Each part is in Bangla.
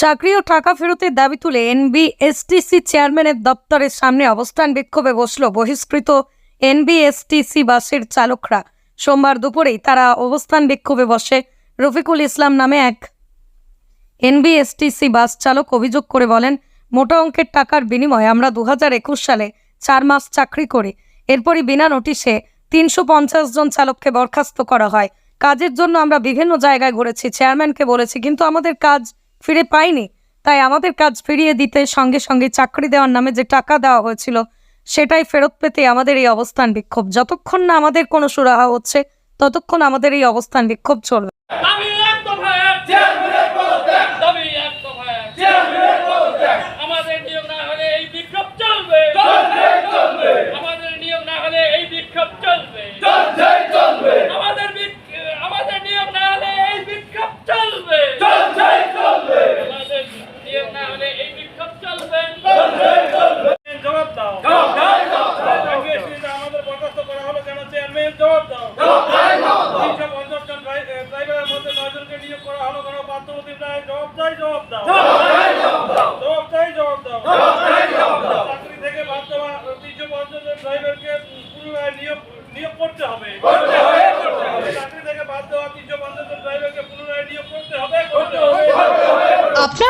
চাকরি ও টাকা ফেরতের দাবি তুলে এনবিএসটিসি চেয়ারম্যানের দপ্তরের সামনে অবস্থান বিক্ষোভে বসল বহিষ্কৃত এনবিএসটিসি বাসের চালকরা। সোমবার দুপুরেই তারা অবস্থান বিক্ষোভে বসে রফিকুল ইসলাম নামে এক এনবিএসটিসি বাস চালক অভিযোগ করে বলেন, মোটা অঙ্কের টাকার বিনিময়ে আমরা দু সালে চার মাস চাকরি করি। এরপরই বিনা নোটিশে তিনশো পঞ্চাশ জন চালককে বরখাস্ত করা হয়। কাজের জন্য আমরা বিভিন্ন জায়গায় ঘুরেছি। চেয়ারম্যানকে বলেছি, কিন্তু আমাদের কাজ ফিরে পাইনি। তাই আমাদের কাজ ফিরিয়ে দিতে সঙ্গে সঙ্গে চাকরি দেওয়ার নামে যে টাকা দেওয়া হয়েছিল, সেটাই ফেরত পেতে আমাদের এই অবস্থান বিক্ষোভ। যতক্ষণ না আমাদের কোনো সুরাহা হচ্ছে, ততক্ষণ আমাদের এই অবস্থান বিক্ষোভ চলবে দাবি এক দফায় চেয়ারম্যানের পদত্যাগ দাবি এক দফায় চেয়ারম্যানের পদত্যাগ আমাদের নিয়োগ না হলে এই বিক্ষোভ চলবে চলবে চলবে আমাদের নিয়োগ না হলে এই বিক্ষোভ চলবে চলবে চলবে আমাদের বিক- আমাদের নিয়োগ না হলে এই বিক্ষোভ চলবে চলবে চলবে আমাদের নিয়োগ না হলে এই বিক্ষোভ চলবে চলবে চলবে জবাব দাও জবাব দাও জবাব দাও আমাদের বরখাস্ত করা হলো কেন চেয়ারম্যান জবাব দাও তিনশো পঞ্চাশ জন ড্রাই- এ, ড্রাইভারের মধ্যে নয়জনকে নিয়োগ করা হলো কেন পার্থবতী রায় জবাব চাই জবাব দাও জবাব চাই জবাব দাও চাকরি থেকে বাদ দেওয়া তিনশো পঞ্চাশ জন ড্রাইভারকে পুনরায় নিয়োগ নিয়োগ করতে হবে চাকরি থেকে বাদ দেওয়া তিনশো পঞ্চাশ জন ড্রাইভারকে পুনরায় নিয়োগ করতে হবে করতে হবে আপনার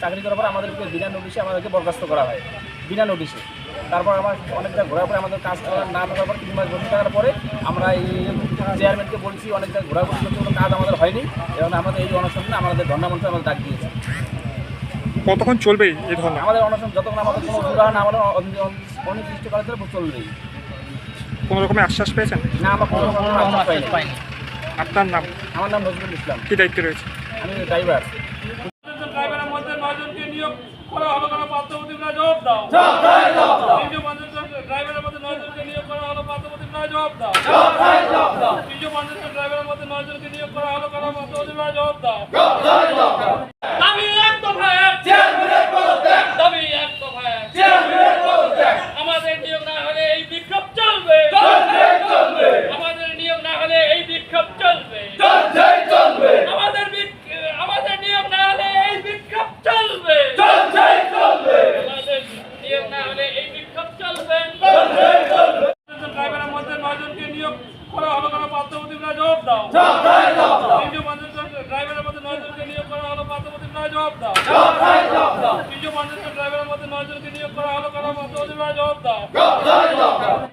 চাকরি করার পর আমাদেরকে বিনা নোটিশে আমাদেরকে বরখাস্ত করা হয়। বিনা নোটিশে তারপর আবার অনেক জায়গায় ঘোরার পরে আমাদের কাজ করার না থাকার পর তিন মাস বসে থাকার পরে আমরা এই চেয়ারম্যানকে বলছি অনেক জায়গায় ঘোরাঘুরি করতে কোনো কাজ আমাদের হয়নি। এবং আমাদের এই অনশনে আমাদের ধর্ণা মঞ্চে আমাদের ডাক দিয়েছে। কতক্ষণ চলবে এই ধরনের আমাদের অনশন যতক্ষণ আমাদের কোনো সুরাহা না আমাদের অনির্দিষ্টকালের ধরে চলবেই। কোনো রকমের আশ্বাস পেয়েছেন? না আমরা কোনো রকম আশ্বাস পাইনি। আপনার নাম? আমার নাম নজরুল ইসলাম। কী দায়িত্বে রয়েছে? আমি ড্রাইভার জন ড্রাইভারের মধ্যে নয়জনকে নিয়োগ করা হলো কেন? পার্থবতী রায় জবাব দাও তিনশো পঞ্চাশ ড্রাইভারের মধ্যে নয়জনকে নিয়োগ করা হলো পার্থবতী রায় জবাব দাও তিনশো পঞ্চাশ ড্রাইভারের মধ্যে নয়জনকে নিয়োগ করা হলো কেন? পার্থবতী রায় জবাব দাও দাবি এক দফায় দাবি এক দফায় আমাদের নিয়োগ না হলে এই বিক্ষোভ চলবে চলবে চলবে আমাদের নিয়োগ না হলে এই বিক্ষোভ চলবে চলবে চলবে আমাদের বিক- আমাদের নিয়োগ না হলে এই বিক্ষোভ চলবে চলবে চলবে আমাদের নিয়োগ না হলে এই বিক্ষোভ চলবে চলবে চলবে ড্রাইভারের মধ্যে নয়জনকে নিয়োগ করা হলো কেন পার্থবতী রায় জবাব দাও তিনশো পঞ্চাশ ড্রাইভারের মধ্যে নয়জনকে নিয়োগ করা হলো পার্থবতী রায় জবাব দাও। পঞ্চাশ জন ড্রাইভারের মধ্যে নয়জনকে নিয়োগ করা হলো কেন পার্থবতী রায় জবাব দাও।